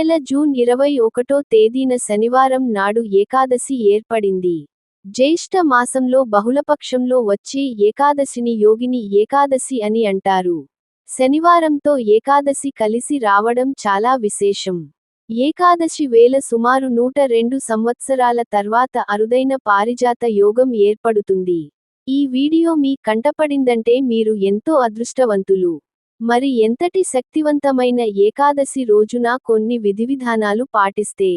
నెల జూన్ ఇరవై ఒకటో తేదీన శనివారం నాడు ఏకాదశి ఏర్పడింది. జ్యేష్ఠ మాసంలో బహుళపక్షంలో వచ్చే ఏకాదశిని యోగిని ఏకాదశి అని అంటారు. శనివారంతో ఏకాదశి కలిసి రావడం చాలా విశేషం. ఏకాదశి వేల సుమారు నూట రెండు సంవత్సరాల తర్వాత అరుదైన పారిజాత యోగం ఏర్పడుతుంది. ఈ వీడియో మీ కంటపడిందంటే మీరు ఎంతో అదృష్టవంతులు. మరి ఎంతటి శక్తివంతమైన ఏకాదశి రోజున కొన్ని విధివిధానాలు పాటిస్తే?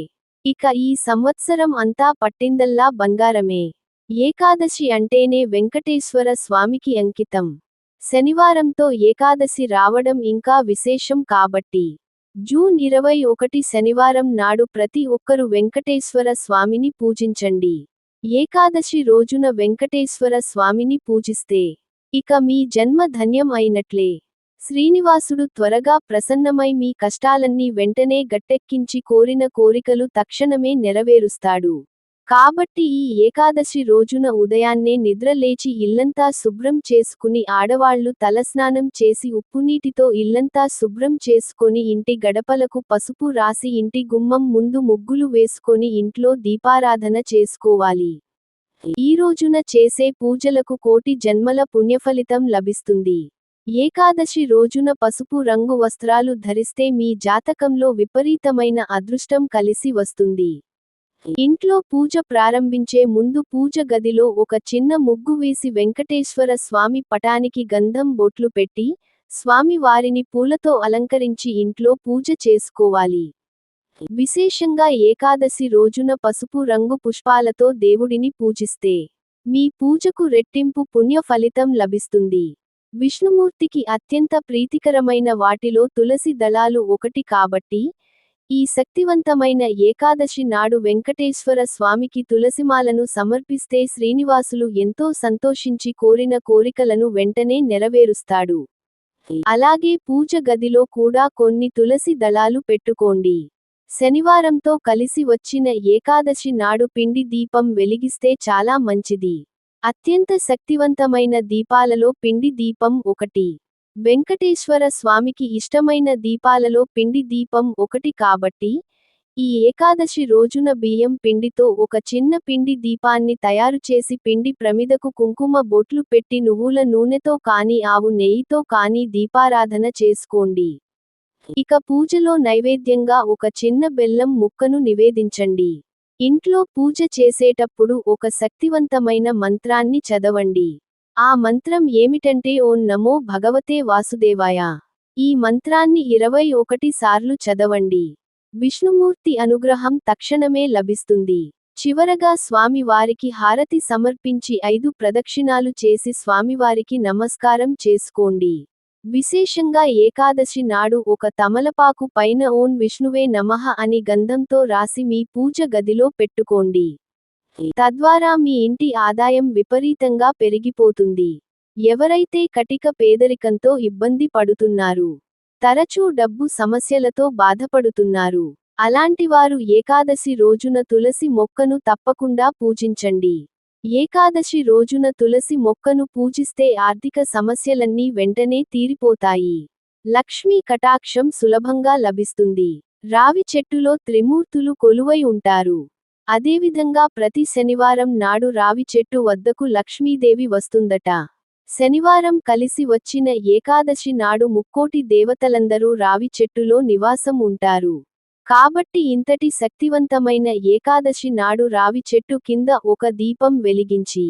ఇక ఈ సంవత్సరం అంతా పట్టిందల్లా బంగారమే. ఏకాదశి అంటేనే వెంకటేశ్వర స్వామికి అంకితం. శనివారంతో ఏకాదశి రావడం ఇంకా విశేషం కాబట్టి జూన్ ఇరవై ఒకటి శనివారం నాడు ప్రతి ఒక్కరు వెంకటేశ్వర స్వామిని పూజించండి. ఏకాదశి రోజున వెంకటేశ్వర స్వామిని పూజిస్తే ఇక మీ జన్మ ధన్యం అయినట్లే. శ్రీనివాసుడు త్వరగా ప్రసన్నమై మీ కష్టాలన్నీ వెంటనే గట్టెక్కించి కోరిన కోరికలు తక్షణమే నెరవేరుస్తాడు. కాబట్టి ఈ ఏకాదశి రోజున ఉదయాన్నే నిద్ర లేచి ఇల్లంతా శుభ్రం చేసుకుని ఆడవాళ్ళు తలస్నానం చేసి ఉప్పునీటితో ఇల్లంతా శుభ్రం చేసుకొని ఇంటి గడపలకు పసుపు రాసి ఇంటి గుమ్మం ముందు ముగ్గులు వేసుకొని ఇంట్లో దీపారాధన చేసుకోవాలి. ఈ రోజున చేసే పూజలకు కోటి జన్మల పుణ్యఫలితం లభిస్తుంది. ఏకాదశి రోజున పసుపు రంగు వస్త్రాలు ధరిస్తే మీ జాతకంలో విపరీతమైన అదృష్టం కలిసి వస్తుంది. ఇంట్లో పూజ ప్రారంభించే ముందు పూజ గదిలో ఒక చిన్న ముగ్గు వేసి వెంకటేశ్వర స్వామి పటానికి గంధం బొట్లు పెట్టి స్వామి వారిని పూలతో అలంకరించి ఇంట్లో పూజ చేసుకోవాలి. విశేషంగా ఏకాదశి రోజున పసుపు రంగు పుష్పాలతో దేవుడిని పూజిస్తే మీ పూజకు రెట్టింపు పుణ్య ఫలితం లభిస్తుంది. విష్ణుమూర్తికి అత్యంత ప్రీతికరమైన వాటిలో తులసి దళాలు ఒకటి కాబట్టి ఈ శక్తివంతమైన ఏకాదశి నాడు వెంకటేశ్వర స్వామికి తులసిమాలను సమర్పిస్తే శ్రీనివాసులు ఎంతో సంతోషించి కోరిన కోరికలను వెంటనే నెరవేరుస్తాడు. అలాగే పూజ గదిలో కూడా కొన్ని తులసి దళాలు పెట్టుకోండి. శనివారంతో కలిసి వచ్చిన ఏకాదశి నాడు పిండి దీపం వెలిగిస్తే చాలా మంచిది. అత్యంత శక్తివంతమైన దీపాలలో పిండి దీపం ఒకటి. వెంకటేశ్వర స్వామికి ఇష్టమైన దీపాలలో పిండి దీపం ఒకటి కాబట్టి ఈ ఏకాదశి రోజున బియ్యం పిండితో ఒక చిన్న పిండి దీపాన్ని తయారు చేసి పిండి ప్రమిదకు కుంకుమ బొట్లు పెట్టి నువ్వుల నూనెతో కానీ ఆవు నెయ్యితో కానీ దీపారాధన చేసుకోండి. ఇక పూజలో నైవేద్యంగా ఒక చిన్న బెల్లం ముక్కను నివేదించండి. ఇంట్లో పూజ చేసేటప్పుడు ఒక శక్తివంతమైన మంత్రాన్ని చదవండి. ఆ మంత్రం ఏమిటంటే ఓం నమో భగవతే వాసుదేవాయ. ఈ మంత్రాన్ని ఇరవై ఒకటి సార్లు చదవండి. విష్ణుమూర్తి అనుగ్రహం తక్షణమే లభిస్తుంది. చివరగా స్వామివారికి హారతి సమర్పించి ఐదు ప్రదక్షిణాలు చేసి స్వామివారికి నమస్కారం చేసుకోండి. విశేషంగా ఏకాదశి నాడు ఒక తమలపాకు పైన ఓం విష్ణువే నమః అని గంధంతో రాసి మీ పూజ గదిలో పెట్టుకోండి. తద్వారా మీ ఇంటి ఆదాయం విపరీతంగా పెరిగిపోతుంది. ఎవరైతే కటిక పేదరికంతో ఇబ్బంది పడుతున్నారు తరచూ డబ్బు సమస్యలతో బాధపడుతున్నారు అలాంటివారు ఏకాదశి రోజున తులసి మొక్కను తప్పకుండా పూజించండి. ఏకాదశి రోజున తులసి మొక్కను పూజిస్తే ఆర్థిక సమస్యలన్నీ వెంటనే తీరిపోతాయి. లక్ష్మీ కటాక్షం సులభంగా లభిస్తుంది. రావి చెట్టులో త్రిమూర్తులు కొలువై ఉంటారు. అదేవిధంగా ప్రతి శనివారం నాడు రావి చెట్టు వద్దకు లక్ష్మీదేవి వస్తుందట. శనివారం కలిసి వచ్చిన ఏకాదశి నాడు ముక్కోటి దేవతలందరూ రావి చెట్టులో నివాసం ఉంటారు. కాబట్టి ఇంతటి శక్తివంతమైన ఏకాదశి నాడు రావి చెట్టు కింద ఒక దీపం వెలిగించి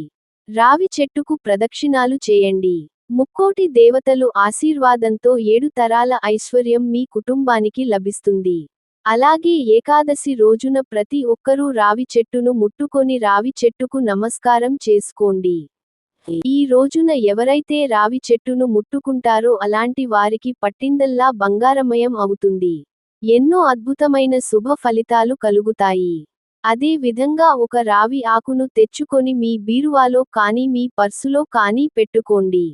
రావి చెట్టుకు ప్రదక్షిణాలు చేయండి. ముక్కోటి దేవతలు ఆశీర్వాదంతో ఏడు తరాల ఐశ్వర్యం మీ కుటుంబానికి లభిస్తుంది. అలాగే ఏకాదశి రోజున ప్రతి ఒక్కరూ రావి చెట్టును ముట్టుకొని రావి చెట్టుకు నమస్కారం చేసుకోండి. ఈ రోజున ఎవరైతే రావి చెట్టును ముట్టుకుంటారో అలాంటి వారికి పట్టిందల్లా బంగారమయం అవుతుంది. ఎన్నో అద్భుతమైన శుభ ఫలితాలు కలుగుతాయి. అదే విధంగా ఒక రావి ఆకును తెచ్చుకొని మీ బీరువాలో కానీ మీ పర్సులో కానీ పెట్టుకోండి.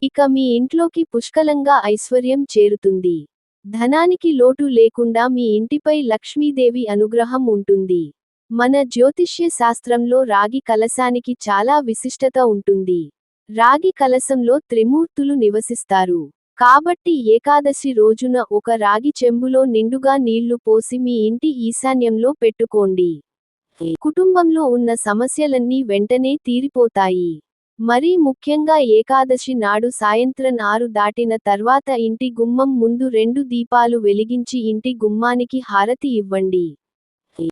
ఇక మీ ఇంట్లోకి పుష్కలంగా ఐశ్వర్యం చేరుతుంది. ధనానికి లోటు లేకుండా మీ ఇంటిపై లక్ష్మీదేవి అనుగ్రహం ఉంటుంది. మన జ్యోతిష్య శాస్త్రంలో రాగి కలశానికి చాలా విశిష్టత ఉంటుంది. రాగి కలశంలో త్రిమూర్తులు నివసిస్తారు. కాబట్టి ఏకాదశి రోజున ఒక రాగి చెంబులో నిండుగా నీళ్ళు పోసి మీ ఇంటి ఈశాన్యంలో పెట్టుకోండి. కుటుంబంలో ఉన్న సమస్యలన్నీ వెంటనే తీరిపోతాయి. మరీ ముఖ్యంగా ఏకాదశి నాడు సాయంత్రం ఆరు దాటిన తర్వాత ఇంటి గుమ్మం ముందు రెండు దీపాలు వెలిగించి ఇంటి గుమ్మానికి హారతి ఇవ్వండి.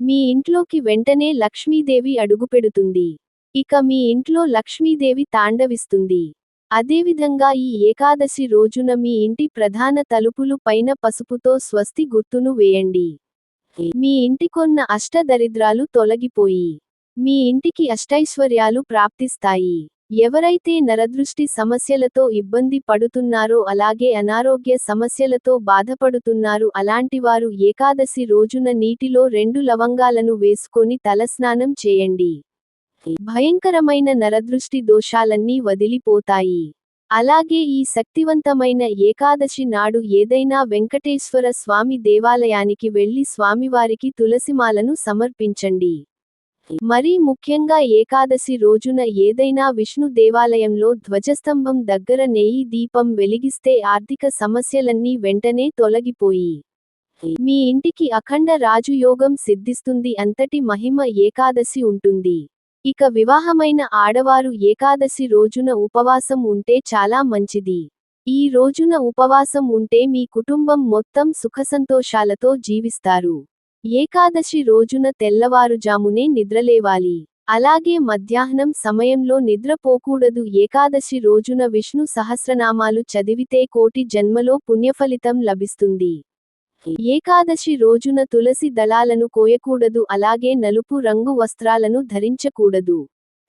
మీ ఇంట్లోకి వెంటనే లక్ష్మీదేవి అడుగుపెడుతుంది. ఇక మీ ఇంట్లో లక్ష్మీదేవి తాండవిస్తుంది. అదేవిధంగా ఈ ఏకాదశి రోజున మీ ఇంటి ప్రధాన తలుపులు పైన పసుపుతో స్వస్తి గుర్తును వేయండి. మీ ఇంటికొన్న అష్టదరిద్రాలు తొలగిపోయి మీ ఇంటికి అష్టైశ్వర్యాలు ప్రాప్తిస్తాయి. ఎవరైతే నరదృష్టి సమస్యలతో ఇబ్బంది పడుతున్నారో అలాగే అనారోగ్య సమస్యలతో బాధపడుతున్నారు అలాంటివారు ఏకాదశి రోజున నీటిలో రెండు లవంగాలను వేసుకొని తలస్నానం చేయండి. భయంకరమైన నరదృష్టి దోషాలన్నీ వదిలిపోతాయి. అలాగే ఈ శక్తివంతమైన ఏకాదశి నాడు ఏదైనా వెంకటేశ్వర స్వామి దేవాలయానికి వెళ్ళి స్వామివారికి తులసిమాలను సమర్పించండి. మరీ ముఖ్యంగా ఏకాదశి రోజున ఏదైనా విష్ణు దేవాలయంలో ధ్వజస్తంభం దగ్గర నెయ్యి దీపం వెలిగిస్తే ఆర్థిక సమస్యలన్నీ వెంటనే తొలగిపోయి మీ ఇంటికి అఖండ రాజుయోగం సిద్ధిస్తుంది అంతటి మహిమ ఏకాదశి ఉంటుంది. ఇక వివాహమైన ఆడవారు ఏకాదశి రోజున ఉపవాసం ఉంటే చాలా మంచిది. ఈ రోజున ఉపవాసం ఉంటే మీ కుటుంబం మొత్తం సుఖసంతోషాలతో జీవిస్తారు. ఏకాదశి రోజున తెల్లవారుజామునే నిద్రలేవాలి. అలాగే మధ్యాహ్నం సమయంలో నిద్రపోకూడదు. ఏకాదశి రోజున విష్ణు సహస్రనామాలు చదివితే కోటి జన్మలో పుణ్యఫలితం లభిస్తుంది. ఏకాదశి రోజున తులసి దళాలను కోయకూడదు అలాగే నలుపు రంగు వస్త్రాలను ధరించకూడదు.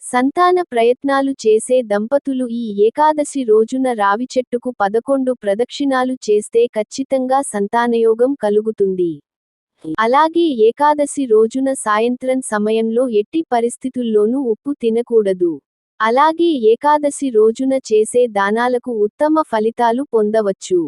సంతాన ప్రయత్నాలు చేసే దంపతులు ఈ ఏకాదశి రోజున రావి చెట్టుకు పదకొండు ప్రదక్షిణాలు చేస్తే ఖచ్చితంగా సంతానయోగం కలుగుతుంది. అలాగే ఏకాదశి రోజున సాయంత్రం సమయంలో ఎట్టి పరిస్థితుల్లోనూ ఉప్పు తినకూడదు. అలాగే ఏకాదశి రోజున చేసే దానాలకు ఉత్తమ ఫలితాలు పొందవచ్చు.